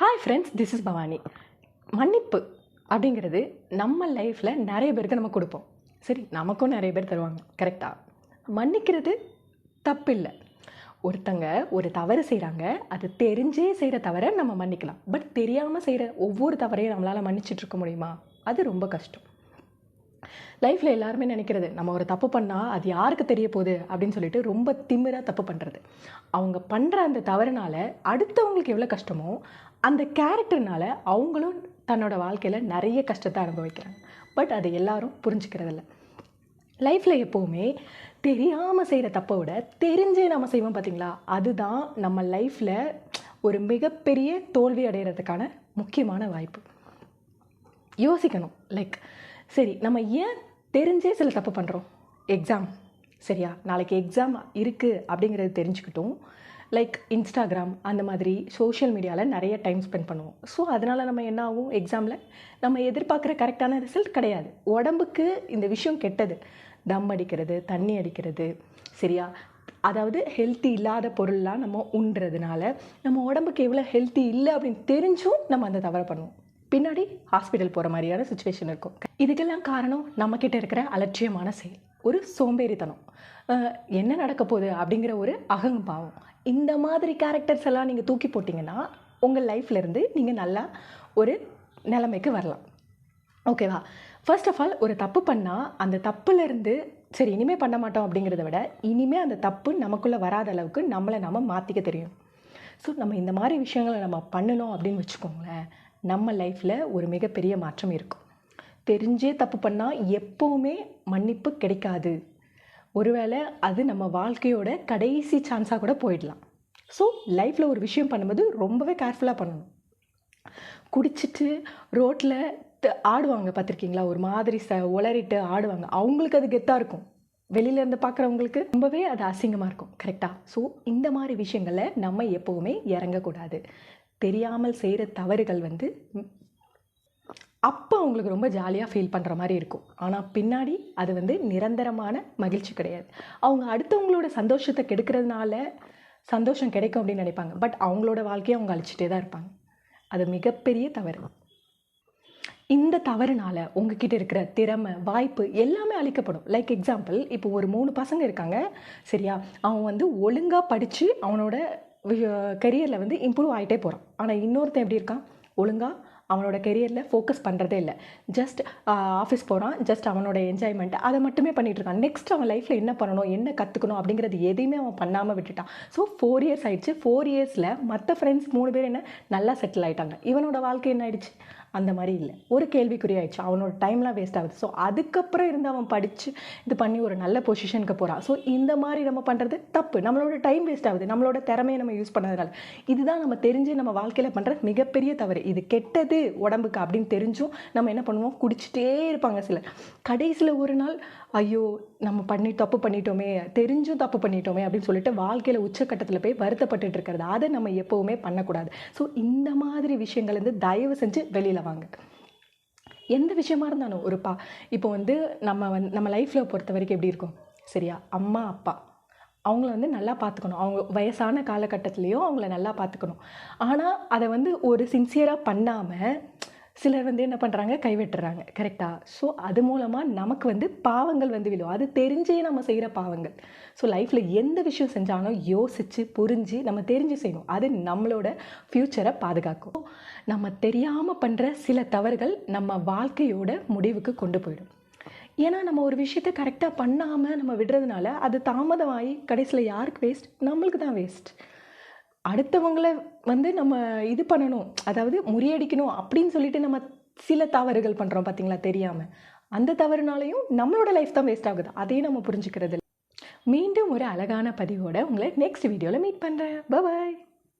Hi friends this is Bhavani. மன்னிப்பு அப்படிங்கிறது நம்ம லைஃப்பில் நிறைய பேருக்கு நம்ம கொடுப்போம். சரி நமக்கும் நிறைய பேர் தருவாங்க. கரெக்டாக மன்னிக்கிறது தப்பில்லை. ஒருத்தங்க ஒரு தவறு செய்கிறாங்க அது தெரிஞ்சே செய்கிற தவறை நம்ம மன்னிக்கலாம். பட் தெரியாமல் செய்கிற ஒவ்வொரு தவறையும் நம்மளால் மன்னிச்சிட்ருக்க முடியுமா? அது ரொம்ப கஷ்டம். லைஃப்பில் எல்லாருமே நினைக்கிறது நம்ம ஒரு தப்பு பண்ணால் அது யாருக்கு தெரிய போகுது அப்படின்னு சொல்லிட்டு ரொம்ப திமிராக தப்பு பண்ணுறது அவங்க பண்ணுற அந்த தவறுனால அடுத்தவங்களுக்கு எவ்வளோ கஷ்டமோ அந்த கேரக்டர்னால அவங்களும் தன்னோட வாழ்க்கையில் நிறைய கஷ்டத்தை அனுபவிக்கிறாங்க. பட் அது எல்லாரும் புரிஞ்சுக்கிறதில்ல. லைஃப்பில் எப்போவுமே தெரியாமல் செய்கிற தப்பை விட தெரிஞ்சே நம்ம செய்வோம் பார்த்தீங்களா அதுதான் நம்ம லைஃப்பில் ஒரு மிகப்பெரிய தோல்வி அடைகிறதுக்கான முக்கியமான வாய்ப்பு. யோசிக்கணும். லைக் சரி நம்ம ஏன் தெரிஞ்சே சில தப்பு பண்ணுறோம் எக்ஸாம் சரியா? நாளைக்கு எக்ஸாம் இருக்குது அப்படிங்கிறது தெரிஞ்சுக்கிட்டும். லைக் இன்ஸ்டாகிராம் அந்த மாதிரி சோஷியல் மீடியாவில் நிறைய டைம் ஸ்பெண்ட் பண்ணுவோம். ஸோ அதனால் நம்ம என்ன ஆகும்? எக்ஸாமில் நம்ம எதிர்பார்க்குற கரெக்டான ரிசல்ட் கிடையாது. உடம்புக்கு இந்த விஷயம் கெட்டது. தம் அடிக்கிறது தண்ணி அடிக்கிறது சரியா? அதாவது ஹெல்த்தி இல்லாத பொருள்லாம் நம்ம உண்றதுனால நம்ம உடம்புக்கு எவ்வளோ ஹெல்த்தி இல்லை அப்படின்னு தெரிஞ்சும் நம்ம அந்த தவறை பண்ணுவோம். பின்னாடி ஹாஸ்பிட்டல் போகிற மாதிரியான சுச்சுவேஷன் இருக்கும். இதுக்கெல்லாம் காரணம் நம்மக்கிட்ட இருக்கிற அலட்சியமான செயல். ஒரு சோம்பேறித்தனம். என்ன நடக்க போகுது அப்படிங்கிற ஒரு அகம்பாவம். இந்த மாதிரி கேரக்டர்ஸ் எல்லாம் நீங்கள் தூக்கி போட்டிங்கன்னா உங்கள் லைஃப்லேருந்து நீங்கள் நல்லா ஒரு நிலைமைக்கு வரலாம். ஓகேவா ஃபர்ஸ்ட் ஆஃப் ஆல் ஒரு தப்பு பண்ணால் அந்த தப்புலேருந்து சரி இனிமேல் பண்ண மாட்டோம் அப்படிங்கிறத விட இனிமேல் அந்த தப்பு நமக்குள்ளே வராத அளவுக்கு நம்மளை நம்ம மாற்றிக்க தெரியும். ஸோ நம்ம இந்த மாதிரி விஷயங்களை நம்ம பண்ணணும் அப்படின்னு வச்சுக்கோங்களேன். நம்ம லைஃப்பில் ஒரு மிகப்பெரிய மாற்றம் இருக்கும். தெரிஞ்சே தப்பு பண்ணால் எப்போவுமே மன்னிப்பு கிடைக்காது. ஒருவேளை அது நம்ம வாழ்க்கையோட கடைசி சான்ஸாக கூட போயிடலாம். ஸோ லைஃப்பில் ஒரு விஷயம் பண்ணும்போது ரொம்பவே கேர்ஃபுல்லாக பண்ணணும். குடிச்சிட்டு ரோட்டில் ஆடுவாங்க பார்த்துருக்கீங்களா? ஒரு மாதிரி ச உளறிட்டு ஆடுவாங்க. அவங்களுக்கு அது கெத்தாக இருக்கும். வெளியில இருந்து பார்க்குறவங்களுக்கு ரொம்பவே அது அசிங்கமாக இருக்கும். கரெக்டாக ஸோ இந்த மாதிரி விஷயங்களை நம்ம எப்போவுமே இறங்கக்கூடாது. தெரியாமல் செய்கிற தவறுகள் வந்து அப்போ அவங்களுக்கு ரொம்ப ஜாலியாக ஃபீல் பண்ணுற மாதிரி இருக்கும். ஆனால் பின்னாடி அது வந்து நிரந்தரமான மகிழ்ச்சி கிடையாது. அவங்க அடுத்தவங்களோட சந்தோஷத்தை கெடுக்கிறதுனால சந்தோஷம் கிடைக்கும் அப்படின்னு நினைப்பாங்க. பட் அவங்களோட வாழ்க்கையை அவங்க அழிச்சிட்டே தான் இருப்பாங்க. அது மிகப்பெரிய தவறு. இந்த தவறுனால் உங்ககிட்ட இருக்கிற திறமை வாய்ப்பு எல்லாமே அழிக்கப்படும். லைக் எக்ஸாம்பிள் இப்போ ஒரு மூணு பசங்க இருக்காங்க. சரியா? அவன் வந்து ஒழுங்காக படித்து அவனோட கெரியரில் வந்து இம்ப்ரூவ் ஆகிட்டே போகிறான் ஆனால் இன்னொருத்தன் எப்படி இருக்கான்? ஒழுங்காக அவனோட கெரியரில் ஃபோக்கஸ் பண்ணுறதே இல்லை. ஜஸ்ட் ஆஃபீஸ் போகிறான் ஜஸ்ட் அவனோட என்ஜாய்மெண்ட் அதை மட்டுமே பண்ணிகிட்டு இருக்கான். நெக்ஸ்ட் அவன் லைஃப்பில் என்ன பண்ணணும்? என்ன கற்றுக்கணும் அப்படிங்கிறது எதையுமே அவன் பண்ணாமல் விட்டுட்டான். ஸோ ஃபோர் இயர்ஸ் ஆயிடுச்சு. ஃபோர் இயர்ஸில் மற்ற ஃப்ரெண்ட்ஸ் மூணு பேர் என்ன? நல்லா செட்டில் ஆயிட்டாங்க. இவனோட வாழ்க்கை என்ன ஆயிடுச்சு? அந்த மாதிரி இல்லை. ஒரு கேள்விக்குறி ஆயிடுச்சு அவனோட டைம்லாம் வேஸ்ட் ஆகுது. ஸோ அதுக்கப்புறம் இருந்து அவன் படித்து இது பண்ணி ஒரு நல்ல பொசிஷனுக்கு போகிறான் ஸோ இந்த மாதிரி நம்ம பண்ணுறது தப்பு. நம்மளோட டைம் வேஸ்ட் ஆகுது. நம்மளோட திறமையை நம்ம யூஸ் பண்ணதுனால. இதுதான் நம்ம தெரிஞ்சு நம்ம வாழ்க்கையில் பண்ணுற மிகப்பெரிய தவறு. இது கெட்டது உடம்புக்கு அப்படின்னு தெரிஞ்சும் நம்ம என்ன பண்ணுவோம்? குடிச்சிட்டே இருப்பாங்க சிலர். கடைசியில் ஒரு நாள் ஐயோ நம்ம பண்ணி தப்பு பண்ணிட்டோமே. தெரிஞ்சும் தப்பு பண்ணிட்டோமே அப்படின்னு சொல்லிட்டு வாழ்க்கையில் உச்சக்கட்டத்தில் போய் வருத்தப்பட்டு இருக்கிறது. அதை நம்ம எப்போவுமே பண்ணக்கூடாது. ஸோ இந்த மாதிரி விஷயங்கள் வந்து தயவு செஞ்சு வெளியில் வாங்க. எந்த விஷயமா இருந்தாலும் ஒரு பா இப்போ வந்து நம்ம வந்து நம்ம லைஃப்பில் பொறுத்த வரைக்கும் எப்படி இருக்கும்? சரியா? அம்மா அப்பா. அவங்கள வந்து நல்லா பார்த்துக்கணும். அவங்க வயசான காலகட்டத்துலேயும் அவங்கள நல்லா பார்த்துக்கணும். ஆனால் அதை வந்து ஒரு சின்சியராக பண்ணாமல் சிலர் வந்து என்ன பண்ணுறாங்க கைவிட்டுறாங்க. கரெக்டாக ஸோ அது மூலமாக நமக்கு வந்து பாவங்கள் வந்து விழும். அது தெரிஞ்சே நம்ம செய்கிற பாவங்கள். ஸோ லைஃப்பில் எந்த விஷயம் செஞ்சாலும் யோசித்து புரிஞ்சு நம்ம தெரிஞ்சு செய்யணும். அது நம்மளோட ஃப்யூச்சரை பாதுகாக்கும். நம்ம தெரியாமல் பண்ணுற சில தவறுகள் நம்ம வாழ்க்கையோட முடிவுக்கு கொண்டு போயிடும். ஏன்னா நம்ம ஒரு விஷயத்தை கரெக்டாக பண்ணாமல் நம்ம விடுறதுனால அது தாமதமாகி கடைசியில் யாருக்கு வேஸ்ட் நம்மளுக்கு தான் வேஸ்ட் அடுத்தவங்கள வந்து நம்ம இது பண்ணணும் அதாவது முறியடிக்கணும் அப்படின்னு சொல்லிட்டு நம்ம சில தவறுகள் பண்ணுறோம் பார்த்தீங்களா தெரியாமல் அந்த தவறுனாலையும் நம்மளோட லைஃப் தான் வேஸ்ட் ஆகுது. அதையும் நம்ம புரிஞ்சுக்கிறது மீண்டும் ஒரு அழகான பதிவோட உங்களை நெக்ஸ்ட் வீடியோவில் மீட் பண்ணுறேன் பாய்